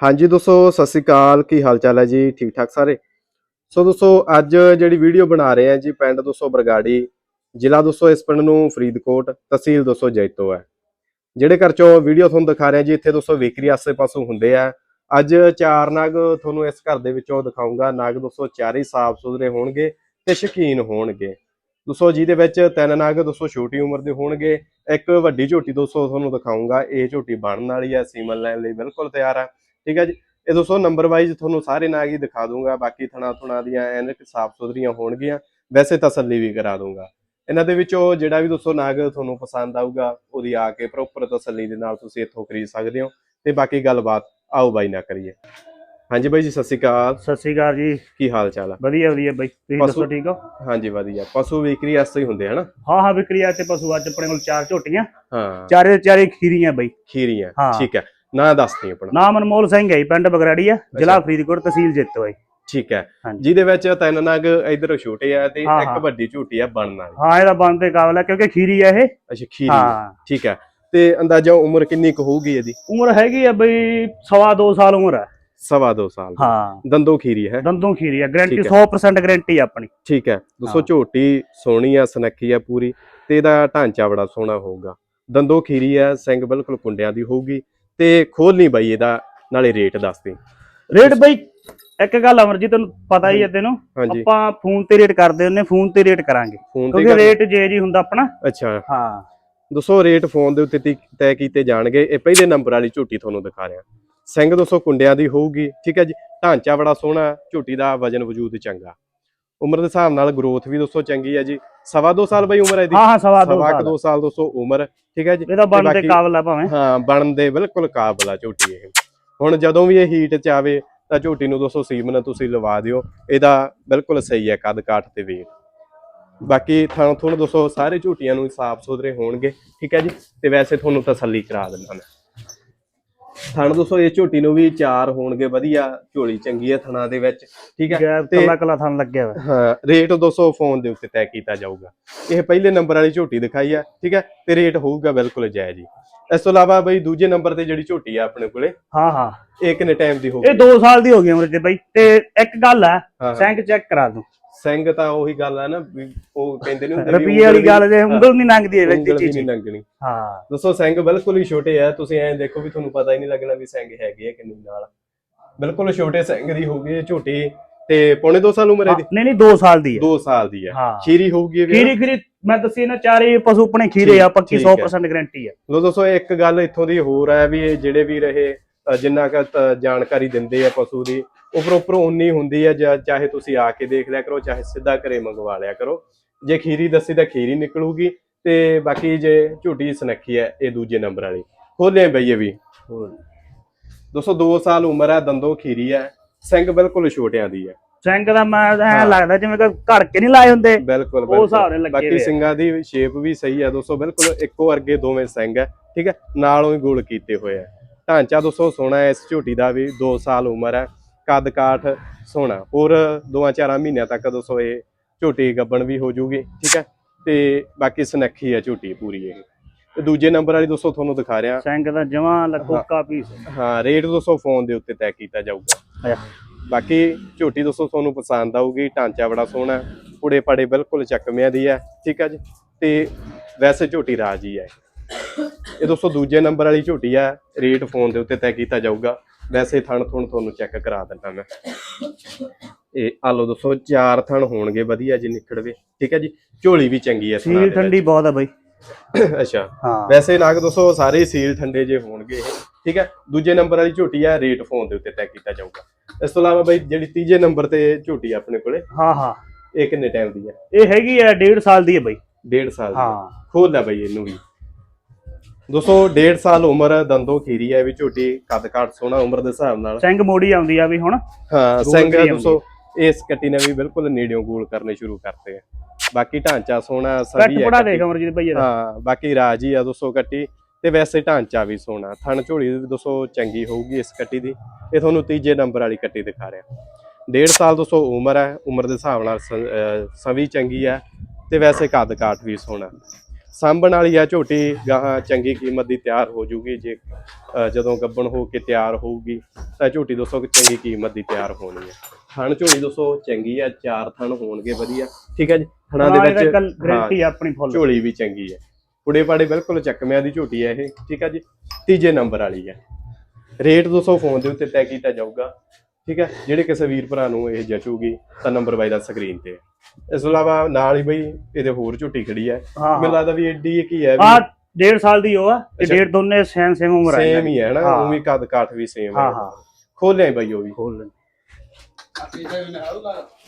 ਹਾਂਜੀ ਦੋਸਤੋ, ਸਤਿ ਸ੍ਰੀ ਅਕਾਲ। ਕੀ ਹਾਲ ਚਾਲ ਹੈ ਜੀ? ਠੀਕ ਠਾਕ ਸਾਰੇ? ਸੋ ਦੋਸਤੋ, ਅੱਜ ਜਿਹੜੀ ਵੀਡੀਓ ਬਣਾ ਰਹੇ ਆ ਜੀ, ਪਿੰਡ ਦੋਸਤੋ ਬਰਗਾੜੀ, ਜ਼ਿਲ੍ਹਾ ਦੋਸਤੋ ਇਸ ਪਿੰਡ ਨੂੰ ਫਰੀਦਕੋਟ, ਤਹਿਸੀਲ ਦੋਸਤੋ ਜੈਤੋ ਹੈ। ਜਿਹੜੇ ਘਰ ਚੋਂ ਵੀਡੀਓ ਤੁਹਾਨੂੰ ਦਿਖਾ ਰਹੇ ਜੀ, ਇੱਥੇ ਦੋਸਤੋ ਵਿਕਰੀ ਆਸੇ ਪਾਸੋਂ ਹੁੰਦੇ ਆ। ਅੱਜ ਚਾਰ ਨਾਗ ਤੁਹਾਨੂੰ ਇਸ ਘਰ ਦੇ ਵਿੱਚੋਂ ਦਿਖਾਉਂਗਾ ਨਾਗ ਦੋਸਤੋ ਚਾਰੇ ਸਾਫ਼ ਸੁਥਰੇ ਹੋਣਗੇ ਤੇ ਸ਼ਕੀਨ ਹੋਣਗੇ। ਦੋਸਤੋ, ਜਿਹਦੇ ਵਿੱਚ ਤਿੰਨ ਨਾਗ ਦੋਸਤੋ ਛੋਟੀ ਉਮਰ ਦੇ ਹੋਣਗੇ। ਇੱਕ ਵੱਡੀ ਝੋਟੀ ਦੋਸਤੋ ਤੁਹਾਨੂੰ ਦਿਖਾਉਂਗਾ ਇਹ ਝੋਟੀ ਬਣਨ ਵਾਲੀ ਹੈ, ਸੀਮਨ ਲੈਣ ਲਈ ਬਿਲਕੁਲ ਤਿਆਰ ਹੈ ਠੀਕ ਹੈ ਜੀ? ਇਹ ਦੋਸਤੋ ਨੰਬਰ ਵਾਈਜ਼ ਤੁਹਾਨੂੰ ਸਾਰੇ ਨਾਗ ਹੀ ਦਿਖਾ ਦੂੰਗਾ ਬਾਕੀ ਥਣਾ ਥੁਣਾ ਦੀਆਂ ਐਨ ਸਾਫ਼ ਸੁਥਰੀਆਂ ਹੋਣਗੀਆਂ ਵੈਸੇ ਤਸੱਲੀ ਵੀ ਕਰਾ ਦੂੰਗਾ। ਇਹਨਾਂ ਦੇ ਵਿੱਚੋਂ ਜਿਹੜਾ ਵੀ ਦੋਸਤੋ ਨਾਗ ਤੁਹਾਨੂੰ ਪਸੰਦ ਆਊਗਾ ਉਹਦੀ ਆ ਕੇ ਪ੍ਰੋਪਰ ਤਸੱਲੀ ਦੇ ਨਾਲ ਤੁਸੀਂ ਇੱਥੋਂ ਖਰੀਦ ਸਕਦੇ ਹੋ ਤੇ ਬਾਕੀ ਗੱਲਬਾਤ ਆਓ ਬਾਈ ਨਾ ਕਰੀਏ। ਹਾਂਜੀ ਬਾਈ ਜੀ ਸਤਿ ਸ਼੍ਰੀ ਅਕਾਲ। ਸਤਿ ਸ਼੍ਰੀ ਅਕਾਲ ਜੀ। ਕੀ ਹਾਲ ਚਾਲ ਆ? ਵਧੀਆ ਵਧੀਆ ਬਾਈ। ਤੁਸੀਂ ਦੱਸੋ ਠੀਕ ਹੋ? ਹਾਂਜੀ ਵਧੀਆ। ਪਸ਼ੂ ਵਿਕਰੀ ਵਾਸਤੇ ਹੀ ਹੁੰਦੇ ਹਨਾ ਹਾਂ ਹਾਂ ਵਿਕਰੀਆ ਤੇ ਪਸ਼ੂ ਅੱਜ ਆਪਣੇ ਕੋਲ ਚਾਰ ਝੋਟੀਆਂ। ਹਾਂ। ਚਾਰੇ ਚਾਰੇ ਖੀਰੀਆਂ ਬਾਈ। ਖੀਰੀਆਂ। ਠੀਕ ਹੈ। ਨਾ ਦੱਸਦੀ ਆਪਣਾ। ਨਾਮ ਅਨਮੋਲ ਸਿੰਘ ਹੈ ਜੀ, ਪਿੰਡ ਬਗਰਾੜੀ ਆ ਜ਼ਿਲ੍ਹਾ ਫਰੀਦਕੋਟ ਤਹਿਸੀਲ ਜੈਤੋ ਹੈ ਠੀਕ ਹੈ। ਹਾਂਜੀ। ਜਿਹਦੇ ਵਿੱਚ ਤਿੰਨ ਨਗ ਇਧਰ ਛੋਟੇ ਆ ਤੇ ਹਾਂ, ਇੱਕ ਹਾਂ। ਵੱਡੀ ਝੋਟੀ ਆ ਬਣਨ ਵਾਲੀ। ਹਾਂ ਇਹਦਾ ਬੰਦ ਤੇ ਕਾਬਲ ਹੈ ਕਿਉਂਕਿ ਖੀਰੀ ਹੈ ਇਹ। ਅੱਛਾ ਖੀਰੀ। ਹਾਂ। ਠੀਕ ਹੈ। ਤੇ ਅੰਦਾਜ਼ਾ ਉਮਰ ਕਿੰਨੀ ਕੁ ਹੋਊਗੀ ਇਹਦੀ? ਉਮਰ ਹੈਗੀ ਆ ਬਈ ਸਵਾ ਦੋ ਸਾਲ ਉਮਰ ਹੈ ਸਵਾ ਦੋ ਸਾਲ। ਦੀ। ਹਾਂ। ਦੰਦੋ ਖੀਰੀ ਹੈ। ਦੰਦੋਂ ਖੀਰੀ ਆ ਗਾਰੰਟੀ ਠੀਕ 100% ਗਾਰੰਟੀ ਆਪਣੀ। ਠੀਕ ਹੈ। ਦੋਸਤੋ ਹਾਂ। ਝੋਟੀ ਸੋਹਣੀ ਆ ਸਨੱਖੀ ਆ ਪੂਰੀ ਤੇ ਇਹਦਾ ਢਾਂਚਾ ਬੜਾ ਸੋਹਣਾ ਹੋਊਗਾ। ਦੰਦੋ ਖੀਰੀ ਆ ਸਿੰਘ ਬਿਲਕੁਲ ਕੁੰਡਿਆਂ ਦੀ ਹੋਊਗੀ। ਤੇ ਖੋਲ ਨਹੀਂ ਬਾਈ ਇਹਦਾ ਨਾਲੇ ਰੇਟ ਦੱਸ ਦੇ। ਰੇਟ ਬਈ ਇੱਕ ਗੱਲ ਅਮਰਜੀਤ ਤੈਨੂੰ ਪਤਾ ਹੀ ਹੈ ਤੈਨੂੰ ਹਾਂਜੀ। ਆਪਾਂ ਫੋਨ ਤੇ ਰੇਟ ਕਰਦੇ ਹੁੰਨੇ ਫੋਨ ਤੇ ਰੇਟ ਕਰਾਂਗੇ। ਫੋਨ ਤੇ ਕਿਉਂਕਿ ਕਰ- ਰੇਟ ਜੇ ਜੀ ਹੁੰਦਾ ਆਪਣਾ। ਅੱਛਾ। ਹਾਂ। ਦੋਸਤੋ ਰੇਟ ਫੋਨ ਦੇ ਉੱਤੇ ਤੀ- ਤੈਅ ਕੀਤੇ ਜਾਣਗੇ। ਇਹ ਪਹਿਲੇ ਨੰਬਰ ਵਾਲੀ ਝੋਟੀ ਤੁਹਾਨੂੰ ਦਿਖਾ ਰਿਹਾ। ਸਿੰਘ ਦੋਸਤੋ ਕੁੰਡਿਆਂ ਦੀ ਹੋਊਗੀ ਠੀਕ ਹੈ ਜੀ? ਢਾਂਚਾ ਬੜਾ ਸੋਹਣਾ ਝੋਟੀ ਦਾ ਵਜਨ ਵਜੂਦ ਚੰਗਾ। ਉਮਰ ਦੇ ਹਿਸਾਬ ਨਾਲ ਗਰੋਥ ਵੀ ਦੋਸਤੋ ਚੰਗੀ ਹੈ ਜੀ। ਸਵਾ ਦੋ ਸਾਲ ਬਈ ਉਮਰ ਹੈ ਇਹਦੀ? ਹਾਂ ਹਾਂ ਸਵਾ ਦੋ ਸਵਾ ਕੁ ਸਾਲ। ਦੋ ਸਾਲ ਦੋਸਤੋ ਉਮਰ ਠੀਕ ਹੈ ਜੀ? ਇਹਦਾ ਬਣਨ ਦੇ ਕਾਬਲ ਆ ਭਾਵੇਂ। ਹਾਂ ਬਣਨ ਦੇ ਬਿਲਕੁਲ ਕਾਬਲ ਆ ਝੋਟੀ ਇਹ। ਹੁਣ ਜਦੋਂ ਵੀ ਇਹ ਹੀਟ ਚ ਆਵੇ ਤਾਂ ਝੋਟੀ ਨੂੰ ਦੋਸਤੋ ਸੀਮਨ ਤੁਸੀਂ ਲਵਾ ਦਿਓ। ਇਹਦਾ ਬਿਲਕੁਲ ਸਹੀ ਹੈ ਕੱਦ ਕਾਠ ਤੇ ਵੇਟ ਬਾਕੀ ਥਾਂ ਥੁਣ ਦੋਸਤੋ ਸਾਰੇ ਝੋਟੀਆਂ ਨੂੰ ਸਾਫ਼ ਸੁਥਰੇ ਹੋਣਗੇ ਠੀਕ ਹੈ ਜੀ? ਤੇ ਵੈਸੇ ਤੁਹਾਨੂੰ ਤਸੱਲੀ ਕਰਾ ਦਿੰਦਾ ਮੈਂ। ਥਣ ਦੋਸਤੋ ਇਹ ਝੋਟੀ ਨੂੰ ਵੀ ਚਾਰ ਹੋਣਗੇ ਵਧੀਆ। ਝੋਲੀ ਚੰਗੀ ਹੈ ਥਣਾ ਦੇ ਵਿੱਚ ਠੀਕ ਹੈ ਤੇ ਕੱਲਾ ਕੱਲਾ ਥਣ ਲੱਗਿਆ ਹੋਇਆ। ਹਾਂ ਰੇਟ 200 ਫੋਨ ਦੇ ਉੱਤੇ ਤੈਅ ਕੀਤਾ ਜਾਊਗਾ। ਇਹ ਪਹਿਲੇ ਨੰਬਰ ਵਾਲੀ ਝੋਟੀ ਦਿਖਾਈ ਆ ਠੀਕ ਹੈ ਤੇ ਰੇਟ ਹੋਊਗਾ ਬਿਲਕੁਲ ਜਾਇਜ਼ ਹੀ। ਇਸ ਤੋਂ ਇਲਾਵਾ ਬਈ ਦੂਜੇ ਨੰਬਰ ਤੇ ਜਿਹੜੀ ਝੋਟੀ ਆ ਆਪਣੇ ਕੋਲੇ ਹਾਂ ਹਾਂ। ਇਹ ਕਿੰਨੇ ਟਾਈਮ ਦੀ ਇਹ ਹੋਊਗੀ 2 ਸਾਲ ਦੀ ਹੋ ਗਈ ਉਮਰ ਤੇ ਬਾਈ। ਤੇ ਇੱਕ ਗੱਲ ਆ ਹਾਂ। ਸੈਂਕ ਚੈੱਕ ਕਰਾ ਦੂੰ। ਸਿੰਘ ਤਾਂ ਉਹੀ ਗੱਲ ਆ ਨਾ ਵੀ ਉਹ ਕਹਿੰਦੇ ਨੇ ਹੁੰਦੇ ਵੀ ਰੁਪਈਏ ਵਾਲੀ ਗੱਲ ਜੇ ਹਾਂ, ਉਂਗਲ ਨਹੀਂ ਲੰਘਦੀ ਇਹ ਵਿੱਚ ਚੀਜ਼ ਨਹੀਂ ਲੰਗਣੀ ਹਾਂ। ਦੋਸਤੋ ਸਿੰਘ ਬਿਲਕੁਲ ਹੀ ਛੋਟੇ ਆ ਤੁਸੀਂ ਐਂ ਦੇਖੋ ਵੀ ਤੁਹਾਨੂੰ ਪਤਾ ਹੀ ਨਹੀਂ ਲੱਗਣਾ ਵੀ ਸਿੰਘ ਹੈਗੇ ਆ ਕਿ ਨਹੀਂ ਨਾਲ। ਬਿਲਕੁਲ ਛੋਟੇ ਸਿੰਘ ਦੀ ਹੋਊਗੀ ਝੋਟੀ ਤੇ ਪੌਣੇ 2 ਸਾਲ ਉਮਰ ਹੈ ਹਾਂ, ਦੀ ਨਹੀਂ ਨਹੀਂ 2 ਸਾਲ ਦੀ ਹੈ। 2 ਸਾਲ ਦੀ ਹੈ। ਹਾਂ। ਖੀਰੀ ਹੋਊਗੀ ਇਹ ਵੀ ਖੀਰੀ ਖੀਰੀ ਮੈਂ ਦੱਸੀ ਨਾ ਚਾਰੇ ਪਸ਼ੂ ਆਪਣੇ ਖੀਰੇ ਆ ਪੱਕੀ ਠੀਕ ਹੈ। 100% ਗਾਰੰਟੀ ਆ। ਲੋ ਦੋਸਤੋ ਇੱਕ ਗੱਲ ਇੱਥੋਂ ਦੀ ਹੋਰ ਹੈ ਵੀ ਇਹ ਜਿਹੜੇ ਵੀ ਰਹੇ ਜਿੰਨਾ ਕੁ ਜਾਣਕਾਰੀ ਦਿੰਦੇ ਆ ਪਸ਼ੂ ਦੀ ਉਹ ਪ੍ਰੋਪਰ ਉਨੀ ਹੁੰਦੀ ਹੈ ਜਾਂ ਚਾਹੇ ਤੁਸੀਂ ਆ ਕੇ ਦੇਖ ਲਿਆ ਕਰੋ ਚਾਹੇ ਸਿੱਧਾ ਘਰੇ ਮੰਗਵਾ ਲਿਆ ਕਰੋ। ਜੇ ਖੀਰੀ ਦੱਸੀ ਤਾਂ ਖੀਰੀ ਨਿਕਲੂਗੀ ਤੇ ਬਾਕੀ ਜੇ ਝੂਟੀ ਸੁਨੱਖੀ ਹੈ ਇਹ ਦੂਜੇ ਨੰਬਰ ਵਾਲੀ। ਖੋਲੇ ਬਈਏ ਵੀ। ਦੋਸਤੋ 2 ਸਾਲ ਉਮਰ ਹੈ ਦੰਦੋ ਖੀਰੀ ਹੈ ਸਿੰਘ ਬਿਲਕੁਲ ਛੋਟਿਆਂ ਦੀ ਹੈ ਸੈਂਕ ਦਾ ਮੈਂ ਐ ਹਾਂ। ਲੱਗਦਾ ਜਿਵੇਂ ਕਿ ਘੜ ਕੇ ਨਹੀਂ ਲਾਏ ਹੁੰਦੇ। ਬਿਲਕੁਲ ਉਹ ਹਿਸਾਬ ਨਾਲ ਬਿਲਕੁਲ। ਲੱਗੇ ਬਾਕੀ ਆ। ਸਿੰਘਾਂ ਦੀ ਸ਼ੇਪ ਵੀ ਸਹੀ ਹੈ ਦੋਸਤੋ ਬਿਲਕੁਲ ਇੱਕੋ ਵਰਗੇ ਦੋਵੇਂ ਸਿੰਘ ਹੈ ਠੀਕ ਹੈ ਨਾਲੋਂ ਹੀ ਗੋਲ ਕੀਤੇ ਹੋਏ ਆ। ਢਾਂਚਾ ਦੋਸਤੋ ਸੋਹਣਾ ਹੈ ਇਸ ਝੋਟੀ ਦਾ ਵੀ 2 ਸਾਲ ਉਮਰ ਹੈ ਕੱਦ ਕਾਠ ਸੋਹਣਾ। ਹੋਰ ਦੋਆਂ ਚਾਰਾਂ ਮਹੀਨਿਆਂ ਤੱਕ ਦੋਸਤੋ ਇਹ ਝੋਟੀ ਗੱਬਣ ਵੀ ਹੋ ਜੂਗੀ ਠੀਕ ਹੈ? ਤੇ ਬਾਕੀ ਸੁਨੱਖੀ ਹੈ ਝੋਟੀ ਪੂਰੀ ਇਹ। ਤੇ ਦੂਜੇ ਨੰਬਰ ਵਾਲੀ ਦੋਸਤੋ ਤੁਹਾਨੂੰ ਦਿਖਾ ਰਿਹਾ। ਸੈਂਕ ਦਾ ਜਮਾ ਲਕੋਕਾ ਪੀਸ ਹਾਂ ਰੇਟ ਦੋਸਤੋ ਫੋਨ ਦੇ ਉੱਤੇ ਤੈਅ ਕੀਤਾ ਜਾਊਗਾ। ਬਾਕੀ ਝੋਟੀ ਦੋਸਤੋ ਤੁਹਾਨੂੰ ਪਸੰਦ ਆਊਗੀ ਢਾਂਚਾ ਬੜਾ ਸੋਹਣਾ ਹੈ, ਪੁੜੇ ਪੜੇ ਬਿਲਕੁਲ ਚੱਕਵਿਆਂ ਦੀ ਹੈ ਠੀਕ ਹੈ ਜੀ? ਤੇ ਵੈਸੇ ਝੋਟੀ ਰਾਜੀ ਹੈ। ਇਹ ਦੋਸਤੋ ਦੂਜੇ ਨੰਬਰ ਵਾਲੀ ਝੋਟੀ ਹੈ ਰੇਟ ਫੋਨ ਦੇ ਉੱਤੇ ਤੈਅ ਕੀਤਾ ਜਾਊਗਾ। ਵੈਸੇ ਥਣ ਥੁਣ ਤੁਹਾਨੂੰ ਚੈੱਕ ਕਰਾ ਦਿੰਦਾ ਮੈਂ। ਇਹ ਆ ਲਓ ਦੋਸਤੋ ਚਾਰ ਥਣ ਹੋਣਗੇ ਵਧੀਆ ਜੀ ਨਿਕੜਵੇ ਠੀਕ ਹੈ ਜੀ? ਝੋਲੀ ਵੀ ਚੰਗੀ ਹੈ ਸੀਲ ਠੰਡੀ ਬਹੁਤ ਆ ਬਾਈ। ਅੱਛਾ। ਹਾਂ। ਵੈਸੇ ਨਾਗ ਦੋਸਤੋ ਸਾਰੇ ਸੀਲ ਠੰਡੇ ਜੇ ਹੋਣਗੇ ਇਹ। ਠੀਕ ਹੈ? ਦੂਜੇ ਨੰਬਰ ਵਾਲੀ ਝੋਟੀ ਆ ਰੇਟ ਫੋਨ ਦੇ ਉੱਤੇ ਤੈਅ ਕੀਤਾ ਜਾਊਗਾ। ਇਸ ਤੋਂ ਇਲਾਵਾ ਬਈ ਜਿਹੜੀ ਤੀਜੇ ਨੰਬਰ ਤੇ ਝੋਟੀ ਆ ਆਪਣੇ ਕੋਲੇ ਹਾਂ ਹਾਂ। ਇਹ ਕਿੰਨੇ ਟਾਈਮ ਦੀ ਹੈ? ਇਹ ਹੈਗੀ ਆ 1.5 ਸਾਲ ਦੀ ਹੈ ਬਾਈ। ਡੇਢ ਸਾਲ ਦੀ ਹਾਂ। ਖੋਲ ਲੈ ਬਈ ਇਹਨੂੰ ਵੀ। ਦੋਸਤੋ ਡੇਢ ਸਾਲ ਉਮਰ ਹੈ, ਦੰਦੋ ਖੀਰੀ ਹੈ ਵੀ ਝੋਟੀ ਕੱਦ ਕਾਠ ਸੋਹਣਾ ਉਮਰ ਦੇ ਹਿਸਾਬ ਨਾਲ। ਸਿੰਘ ਮੋੜੀ ਆਉਂਦੀ ਆ ਵੀ ਹੁਣ? ਹਾਂ ਸਿੰਘ ਦੋਸਤੋ ਇਸ ਕੱਟੀ ਨੇ ਵੀ ਬਿਲਕੁਲ ਨੇੜਿਓਂ ਗੋਲ ਕਰਨੇ ਸ਼ੁਰੂ ਕਰਤੇ ਆ। ਬਾਕੀ ਢਾਂਚਾ ਸੋਹਣਾ ਕੱਟ ਸਭੀ ਹੈ ਕੱਟੀ। ਦੇਖ ਅਮਰਜੀਤ ਭਾਈ ਹਾਂ ਬਾਕੀ ਰਾਜੀ ਆ ਦੋਸਤੋ ਕੱਟੀ ਤੇ ਵੈਸੇ ਢਾਂਚਾ ਵੀ ਸੋਹਣਾ। ਥਣ ਝੋਲੀ ਵੀ ਦੋਸਤੋ ਚੰਗੀ ਹੋਊਗੀ ਇਸ ਕੱਟੀ ਦੀ। ਇਹ ਤੁਹਾਨੂੰ ਤੀਜੇ ਨੰਬਰ ਵਾਲੀ ਕੱਟੀ ਦਿਖਾ ਰਿਹਾ। ਡੇਢ ਸਾਲ ਦੋਸਤੋ ਉਮਰ ਹੈ ਉਮਰ ਦੇ ਹਿਸਾਬ ਨਾਲ ਸਵੀ ਚੰਗੀ ਹੈ ਤੇ ਵੈਸੇ ਕੱਦ ਕਾਠ ਵੀ ਸੋਹਣਾ। ਸਾਂਭਣ ਵਾਲੀ ਆ ਝੋਟੀ ਗਾਹਾਂ ਚੰਗੀ ਕੀਮਤ ਦੀ ਤਿਆਰ ਹੋ ਜੂਗੀ ਜੇ ਜਦੋਂ ਗੱਬਣ ਹੋ ਕੇ ਤਿਆਰ ਹੋਊਗੀ ਤਾਂ ਝੋਟੀ ਦੋਸਤੋ ਚੰਗੀ ਕੀਮਤ ਦੀ ਤਿਆਰ ਹੋਣੀ ਹੈ ਥਣ ਝੋਟੀ ਦੋਸਤੋ ਚੰਗੀ ਆ ਚਾਰ ਥਣ ਹੋਣਗੇ ਵਧੀਆ। ਠੀਕ ਹੈ ਜੀ? ਥਣਾਂ ਦੇ ਵਿੱਚ ਗਰੰਟੀ ਆਪਣੀ ਫੁੱਲ ਝੋਲੀ ਵੀ ਚੰਗੀ ਹੈ ਪੁੜੇ ਪਾੜੇ ਬਿਲਕੁਲ ਚੱਕਮਿਆਂ ਦੀ ਝੋਟੀ ਹੈ ਇਹ। ਠੀਕ ਹੈ ਜੀ? ਤੀਜੇ ਨੰਬਰ ਵਾਲੀ ਹੈ ਰੇਟ 200 ਫੋਨ ਦੇ ਉੱਤੇ ਤੈਅ ਕੀਤਾ ਜਾਊਗਾ। ਠੀਕ ਹੈ? ਜਿਹੜੇ ਕਿਸੇ ਵੀਰ ਭਰਾ ਨੂੰ ਇਹ ਜਚੂਗੀ ਤਾਂ ਨੰਬਰ ਬਾਈ ਦਾ ਸਕਰੀਨ ਤੇ। ਹੈ ਇਸ ਤੋਂ ਇਲਾਵਾ ਨਾਲ ਹੀ ਬਈ ਇਹਦੇ ਹੋਰ ਝੋਟੀ ਖੜੀ ਹੈ। ਹਾਂ ਮੈਨੂੰ ਲੱਗਦਾ ਵੀ ਏਡੀ ਕੀ ਹੈ ਆ ਡੇਢ ਸਾਲ ਦੀ ਉਹ ਆ ਤੇ ਅੱਛਾ। ਡੇਢ ਦੋਨੇ ਸੇਮ ਸੇਮ ਉਮਰ ਆ ਸੇਮ ਹੀ ਹੈ ਨਾ ਹਾਂ। ਉਵੇਂ ਕੱਦ ਕਾਠ ਵੀ ਸੇਮ ਹੈ ਹਾਂ। ਹਾਂ। ਖੋਲਿਆ ਬਈ ਉਹ ਵੀ। ਖੋਲ ਲੈ।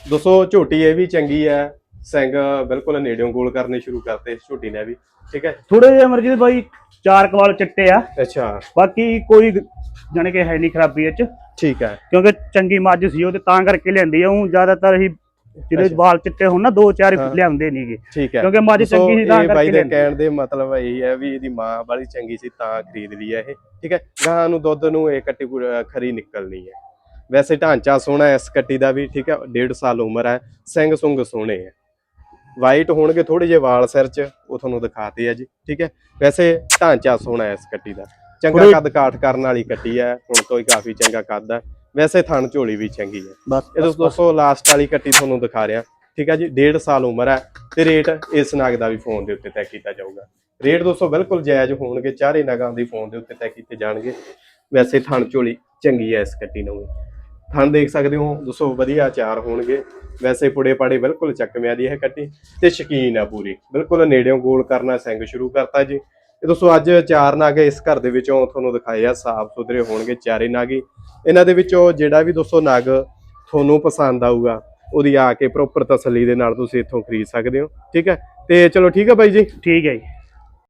ਦੋਸਤੋ ਝੋਟੀ ਇਹ ਵੀ ਚੰਗੀ ਹੈ ਸਿੰਘ ਬਿਲਕੁਲ ਨੇੜਿਓਂ ਗੋਲ ਕਰਨੇ ਸ਼ੁਰੂ ਕਰਤੇ ਝੋਟੀ ਨੇ ਵੀ ਠੀਕ ਹੈ? ਥੋੜੇ ਜਿਹਾ ਅਮਰਜੀਤ ਬਾਈ ਚਾਰ ਕਵਾਲ ਚਿੱਟੇ ਆ। ਅੱਛਾ। ਬਾਕੀ ਕੋਈ ਜਾਣੀ ਕਿ ਹੈ ਨਹੀਂ ਖਰਾਬੀ ਇਹ ਚ। ਠੀਕ ਹੈ। ਕਿਉਂਕਿ ਚੰਗੀ ਮੱਝ ਸੀ ਉਹ ਤੇ ਤਾਂ ਕਰਕੇ ਲਿਆਂਦੀ ਆ ਉਹ ਜ਼ਿਆਦਾਤਰ ਹੀ ਜਿਹਦੇ। ਵਾਲ ਚਿੱਟੇ ਹੋਣ ਨਾ ਦੋ ਚਾਰ। ਲਿਆਉਂਦੇ ਨਹੀਂਗੇ ਕਿਉਂਕਿ ਮੱਝ ਦੋਸਤੋ, ਚੰਗੀ ਸੀ ਤਾਂ ਬਾਈ ਕਰਕੇ ਦੇ ਲੈਂਦੇ। ਕਹਿਣ ਦੇ ਮਤਲਬ ਇਹ ਹੈ ਵੀ ਇਹਦੀ ਮਾਂ ਬੜੀ ਚੰਗੀ ਸੀ ਤਾਂ ਖਰੀਦ ਲਈ ਹੈ ਇਹ ਠੀਕ ਹੈ? ਗਾਂ ਨੂੰ ਦੁੱਧ ਨੂੰ ਇਹ ਕੱਟੀ ਖਰੀ ਨਿਕਲਣੀ ਹੈ। ਵੈਸੇ ਢਾਂਚਾ ਸੋਹਣਾ ਇਸ ਕੱਟੀ ਦਾ ਵੀ ਠੀਕ ਹੈ? ਡੇਢ ਸਾਲ ਉਮਰ ਹੈ। ਸਿੰਘ ਸੁੰਗ ਸੋਹਣੇ ਹੈ ਵਾਈਟ ਹੋਣਗੇ ਥੋੜੇ ਜਿਹੇ ਵਾਲ ਸਿਰ 'ਚ ਉਹ ਤੁਹਾਨੂੰ ਦਿਖਾਤੇ ਆ ਜੀ ਠੀਕ ਹੈ? ਵੈਸੇ ਢਾਂਚਾ ਸੋਹਣਾ ਹੈ ਇਸ ਕੱਟੀ ਦਾ। ਚੰਗਾ ਕੱਦ ਕਾਠ ਕਰਨ ਵਾਲੀ ਕੱਟੀ ਹੈ ਹੁਣ ਤੋਂ ਹੀ ਕਾਫੀ ਚੰਗਾ ਕੱਦ ਹੈ। ਵੈਸੇ ਥਣ ਝੋਲੀ ਵੀ ਚੰਗੀ ਹੈ। ਬਸ ਇਹ ਦੋਸਤੋ ਲਾਸਟ ਵਾਲੀ ਕੱਟੀ ਤੁਹਾਨੂੰ ਦਿਖਾ ਰਿਹਾ। ਠੀਕ ਹੈ ਜੀ 1.5 ਸਾਲ ਉਮਰ ਹੈ ਤੇ ਰੇਟ ਇਸ ਨਗ ਦਾ ਵੀ ਫੋਨ ਦੇ ਉੱਤੇ ਤੈਅ ਕੀਤਾ ਜਾਊਗਾ। ਰੇਟ ਦੋਸਤੋ ਬਿਲਕੁਲ ਜਾਇਜ਼ ਹੋਣਗੇ ਚਾਰੇ ਨਗਾਂ ਦੀ ਫੋਨ ਦੇ ਉੱਤੇ ਤੈਅ ਕੀਤੇ ਜਾਣਗੇ। ਵੈਸੇ ਥਣ ਝੋਲੀ ਚੰਗੀ ਹੈ ਇਸ ਕੱਟੀ ਨੂੰ। ਥਣ ਦੇਖ ਸਕਦੇ ਹੋ। ਦੋਸਤੋ ਵਧੀਆ ਆਚਾਰ ਹੋਣਗੇ। ਵੈਸੇ ਪੁੜੇ ਪਾੜੇ ਬਿਲਕੁਲ ਚੱਕਮਿਆਂ ਦੀ ਹੈ ਕੱਟੀ। ਤੇ ਸ਼ਕੀਨ ਆ ਪੂਰੀ। ਬਿਲਕੁਲ ਨੇੜਿਓਂ ਗੋਲ ਕਰਨਾ, ਸਿੰਘ ਸ਼ੁਰੂ ਕਰਤਾ ਜੀ। ਇਹ ਦੋਸਤੋ ਅੱਜ ਚਾਰ ਨਾਗ ਇਸ ਘਰ ਦੇ ਵਿੱਚੋਂ ਤੁਹਾਨੂੰ ਦਿਖਾਏ ਆ। ਸਾਫ਼ ਸੁਥਰੇ ਹੋਣਗੇ ਚਾਰੇ ਨਗ। ਹੀ ਇਹਨਾਂ ਦੇ ਵਿੱਚੋਂ ਜਿਹੜਾ ਵੀ ਦੋਸਤੋ ਨਾਗ ਤੁਹਾਨੂੰ ਪਸੰਦ ਆਊਗਾ, ਉਹਦੀ ਆ ਕੇ ਪ੍ਰੋਪਰ ਤਸੱਲੀ ਦੇ ਨਾਲ ਤੁਸੀਂ ਇੱਥੋਂ ਖਰੀਦ ਸਕਦੇ ਹੋ। ਠੀਕ ਹੈ? ਤੇ ਚਲੋ ਠੀਕ ਹੈ ਬਾਈ ਜੀ। ਠੀਕ ਹੈ ਜੀ।